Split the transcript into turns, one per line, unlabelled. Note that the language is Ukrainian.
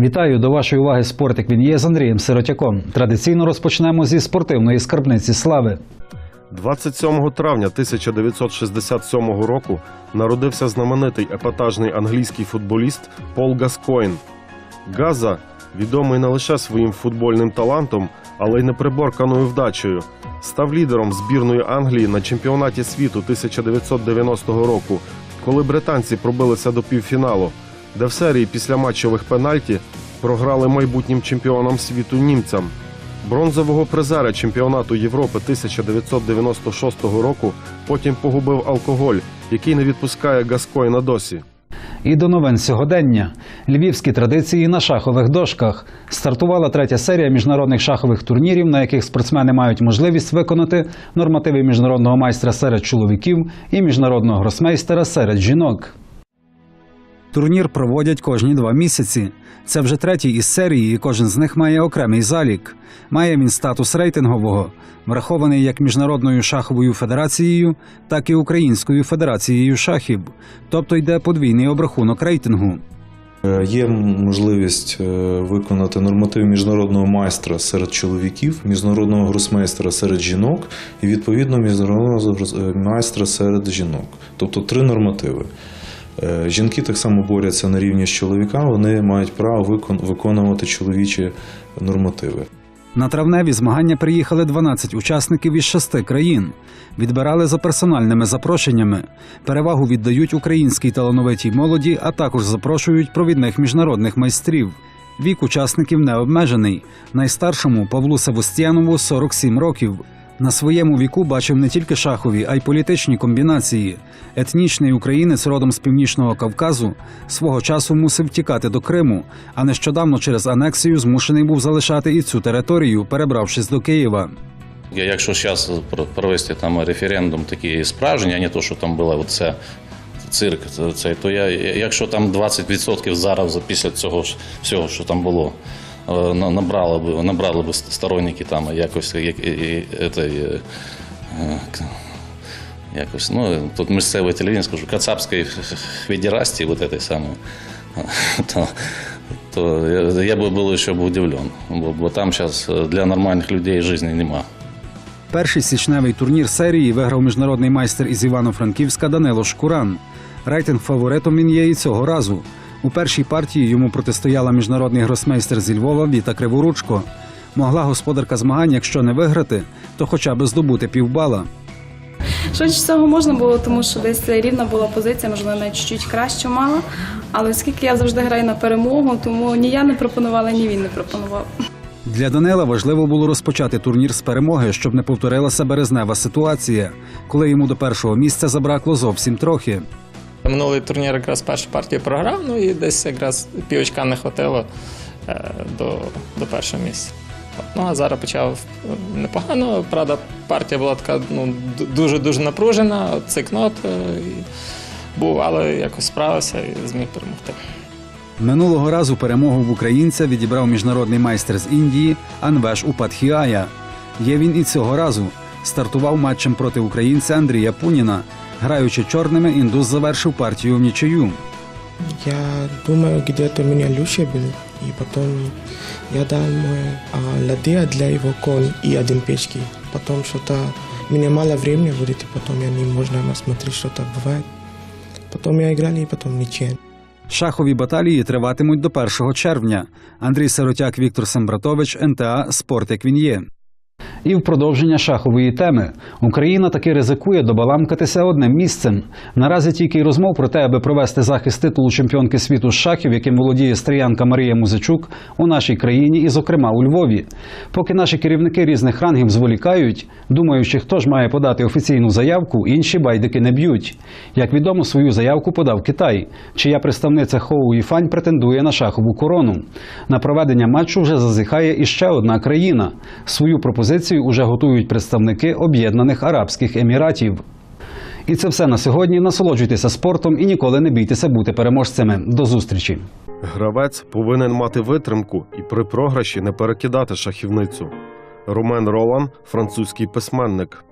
Вітаю до вашої уваги спортик. Він є з Андрієм Сиротяком. Традиційно розпочнемо зі спортивної скарбниці слави.
27 травня 1967 року народився знаменитий епатажний англійський футболіст Пол Гаскоін. Газа відомий не лише своїм футбольним талантом, але й неприборканою вдачею. Став лідером збірної Англії на чемпіонаті світу 1990 року, коли британці пробилися до півфіналу, де в серії після матчових пенальті програли майбутнім чемпіонам світу німцям. Бронзового призера чемпіонату Європи 1996 року потім погубив алкоголь, який не відпускає Гаскоїна досі.
І до новин сьогодення. Львівські традиції на шахових дошках. Стартувала третя серія міжнародних шахових турнірів, на яких спортсмени мають можливість виконати нормативи міжнародного майстра серед чоловіків і міжнародного гросмейстера серед жінок. Турнір проводять кожні два місяці. Це вже третій із серії, і кожен з них має окремий залік. Має він статус рейтингового, врахований як міжнародною шаховою федерацією, так і Українською федерацією шахів. Тобто йде подвійний обрахунок рейтингу.
Е, Є можливість е, виконати норматив міжнародного майстра серед чоловіків, міжнародного гросмейстера серед жінок і відповідно міжнародного е, майстра серед жінок. Тобто три нормативи. Е, Жінки так само борються на рівні з чоловіками, вони мають право викон- виконувати чоловічі нормативи.
На травневі змагання приїхали 12 учасників із шести країн. Відбирали за персональними запрошеннями. Перевагу віддають українській талановитій молоді, а також запрошують провідних міжнародних майстрів. Вік учасників не обмежений. Найстаршому Павлу Севостянову 47 років. На своєму віку бачив не тільки шахові, а й політичні комбінації. Етнічний українець родом з північного Кавказу свого часу мусив тікати до Криму, а нещодавно через анексію змушений був залишати і цю територію, перебравшись до Києва.
Якщо зараз провести там референдум такий справжній, а не то, що там було от це цирк, це- то я, якщо там 20% зараз після цього всього, що там було, е, на- набрали б, набрали б сторонники там якось як, і, і, этой, е, е, к- якось, ну, тут місцеве телевізійне, скажу, Кацапської федерації, вот этой самої, то, то я, я бы был еще бы удивлен, бо, бо там зараз для нормальних людей житті нема.
Перший січневий турнір серії виграв міжнародний майстер із Івано-Франківська Данило Шкуран. Рейтинг фаворитом він є і цього разу. У першій партії йому протистояла міжнародний гросмейстер зі Львова Віта Криворучко. Могла господарка змагань, якщо не виграти, то хоча б здобути півбала.
Швидше всього можна було, тому що десь рівна була позиція, можливо, навіть чуть краще мала. Але оскільки я завжди граю на перемогу, тому ні я не пропонувала, ні він не пропонував.
Для Данила важливо було розпочати турнір з перемоги, щоб не повторилася березнева ситуація, коли йому до першого місця забракло зовсім трохи.
Минулий турнір якраз першу партію програв, ну і десь якраз півочка не хватило е, до, до першого місця. Ну а зараз почав е, непогано. Правда, партія була така ну, дуже-дуже напружена, цикнот е, був, але якось справився і зміг перемогти.
Минулого разу перемогу в українця відібрав міжнародний майстер з Індії Анвеш Упадхіая. Є він і цього разу. Стартував матчем проти українця Андрія Пуніна. Граючи чорними, індус завершив партію в нічию.
Я думаю, где-то меня Люша был, и потом я дал мой а, ладья для его конь и один печки. Потом что-то, у мало времени будет, и потом я не можно смотреть, что-то бывает. Потом я играл, и потом ничего.
Шахові баталії триватимуть до 1 червня. Андрій Сиротяк, Віктор Сембратович, НТА Спорт як він є. І в продовження шахової теми Україна таки ризикує добаламкатися одним місцем. Наразі тільки й розмов про те, аби провести захист титулу чемпіонки світу з шахів, яким володіє стріянка Марія Музичук у нашій країні, і, зокрема, у Львові. Поки наші керівники різних рангів зволікають, думаючи, хто ж має подати офіційну заявку, інші байдики не б'ють. Як відомо, свою заявку подав Китай, чия представниця Хоу Іфань претендує на шахову корону. На проведення матчу вже зазіхає іще одна країна. Свою пропозицію уже готують представники Об'єднаних Арабських Еміратів. І це все на сьогодні. Насолоджуйтеся спортом і ніколи не бійтеся бути переможцями. До зустрічі!
Гравець повинен мати витримку і при програші не перекидати шахівницю. Ромен Ролан, французький письменник.